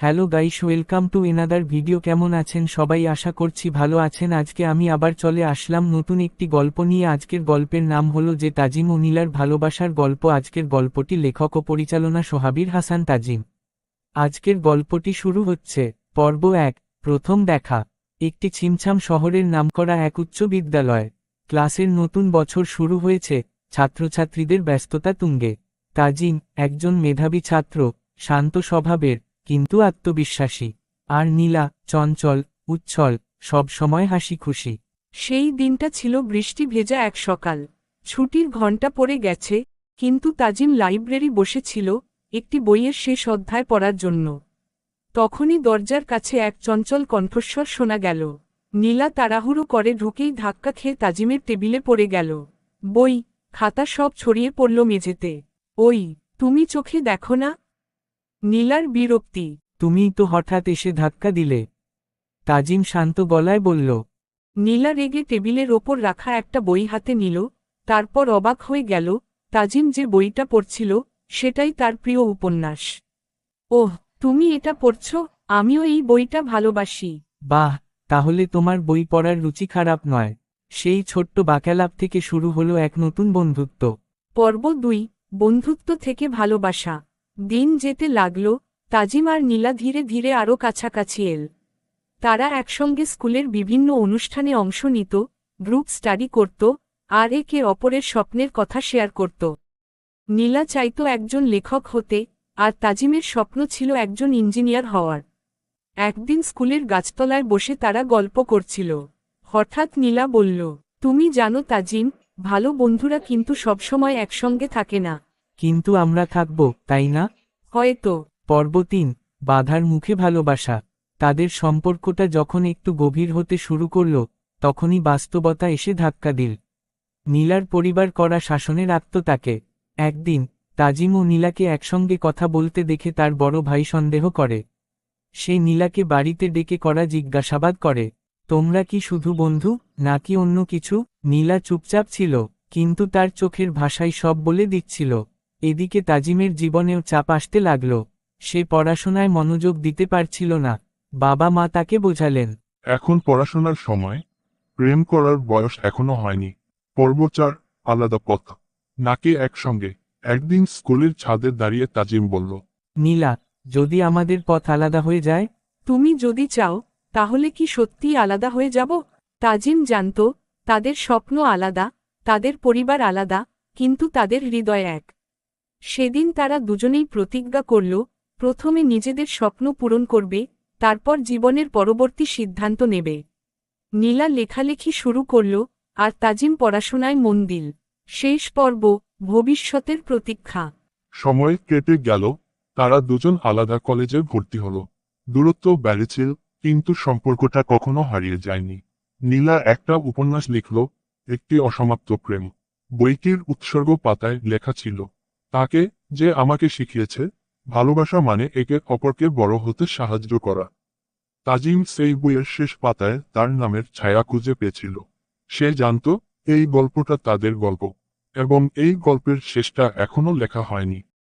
Hello guys, welcome to another video কেমন আছেন সবাই? আশা করছি ভালো আছেন। আজকে আমি আবার চলে আসলাম নতুন একটি গল্প নিয়ে। আজকের গল্পের নাম হলো যে তাজিম ও নীলার ভালোবাসার গল্প। আজকের গল্পটি লেখক ও পরিচালনা সোহাবির হাসান তাজিম। আজকের গল্পটি শুরু হচ্ছে পর্ব এক, প্রথম দেখা। একটি ছিমছাম শহরের নামকরা এক উচ্চ বিদ্যালয়। ক্লাসের নতুন বছর শুরু হয়েছে। ছাত্রছাত্রীদের ব্যস্ততা তুঙ্গে। তাজিম একজন মেধাবী ছাত্র, শান্ত স্বভাবের। কিন্তু আত্মবিশ্বাসী। আর নীলা, চঞ্চল, উচ্ছল সবসময় হাসি খুশি। সেই দিনটা ছিল বৃষ্টি ভেজা এক সকাল। ছুটির ঘণ্টা পড়ে গেছে, কিন্তু তাজিম লাইব্রেরি বসেছিল একটি বইয়ের শেষ অধ্যায় পড়ার জন্য। তখনই দরজার কাছে এক চঞ্চল কণ্ঠস্বর শোনা গেল। নীলা তাড়াহুড়ো করে ঢুকেই ধাক্কা খেয়ে তাজিমের টেবিলে পড়ে গেল। বই, খাতা সব ছড়িয়ে পড়ল মেঝেতে। ওই, তুমি চোখে দেখো না? নীলার বিরক্তি। তুমিই তো হঠাৎ এসে ধাক্কা দিলে। তাজিম শান্ত গলায় বলল নীলা রেগে টেবিলের ওপর রাখা একটা বই হাতে নিল তারপর অবাক হয়ে গেল তাজিম যে বইটা পড়ছিল সেটাই তার প্রিয় উপন্যাস। ওহ তুমি এটা পড়ছ আমিও এই বইটা ভালোবাসি। বাহ তাহলে তোমার বই পড়ার রুচি খারাপ নয়। সেই ছোট্ট বাক্যালাপ থেকে শুরু হলো এক নতুন বন্ধুত্ব। পর্ব দুই বন্ধুত্ব থেকে ভালোবাসা। দিন যেতে লাগল, তাজিম আর নীলা ধীরে ধীরে আরও কাছাকাছি এল। তারা একসঙ্গে স্কুলের বিভিন্ন অনুষ্ঠানে অংশ নিত, গ্রুপ স্টাডি করত, আর একে অপরের স্বপ্নের কথা শেয়ার করত। নীলা চাইত একজন লেখক হতে, আর তাজিমের স্বপ্ন ছিল একজন ইঞ্জিনিয়ার হওয়ার। একদিন স্কুলের গাছতলায় বসে তারা গল্প করছিল। হঠাৎ নীলা বলল, তুমি জানো তাজিম, ভালো বন্ধুরা কিন্তু সবসময় একসঙ্গে থাকে না। কিন্তু আমরা থাকব তাই না? হয়তো। পর্ব তিন বাধার মুখে ভালোবাসা। তাদের সম্পর্কটা যখন একটু গভীর হতে শুরু করল তখনই বাস্তবতা এসে ধাক্কা দিল। নীলার পরিবার করা শাসনে রাখত তাকে। একদিন তাজিম ও নীলাকে একসঙ্গে কথা বলতে দেখে তার বড় ভাই সন্দেহ করে। সে নীলাকে বাড়িতে ডেকে করা জিজ্ঞাসাবাদ করে তোমরা কি শুধু বন্ধু নাকি অন্য কিছু? নীলা চুপচাপ ছিল কিন্তু তার চোখের ভাষাই সব বলে দিচ্ছিল। এদিকে তাজিমের জীবনেও চাপ আসতে লাগল। সে পড়াশোনায় মনোযোগ দিতে পারছিল না। বাবা মা তাকে বোঝালেন। এখন পড়াশোনার সময়। প্রেম করার বয়স এখনও হয়নি। পর্বচার আলাদা পথ। নাকে একসঙ্গে। একদিন স্কুলের ছাদে দাঁড়িয়ে তাজিম বলল নীলা যদি আমাদের পথ আলাদা হয়ে যায়? তুমি যদি চাও তাহলে কি সত্যিই আলাদা হয়ে যাব? তাজিম জানত তাদের স্বপ্ন আলাদা তাদের পরিবার আলাদা কিন্তু তাদের হৃদয় এক। সেদিন তারা দুজনেই প্রতিজ্ঞা করল, প্রথমে নিজেদের স্বপ্ন পূরণ করবে, তারপর জীবনের পরবর্তী সিদ্ধান্ত নেবে। নীলা লেখালেখি শুরু করল, আর তাজিম পড়াশোনায় মন দিল। শেষ পর্ব, ভবিষ্যতের প্রতীক্ষা। সময় কেটে গেল, তারা দুজন আলাদা কলেজে ভর্তি হল। দূরত্ব বেড়েছিল, কিন্তু সম্পর্কটা কখনো হারিয়ে যায়নি। নীলা একটা উপন্যাস লিখল, একটি অসমাপ্ত প্রেম। বইটির উৎসর্গ পাতায় লেখা ছিল তাকে যে আমাকে শিখিয়েছে, ভালোবাসা মানে একে অপরকে বড় হতে সাহায্য করা। তাজিম সেই বইয়ের শেষ পাতায় তার নামের ছায়া খুঁজে পেয়েছিল। সে জানত, এই গল্পটা তাদের গল্প, এবং এই গল্পের শেষটা এখনও লেখা হয়নি।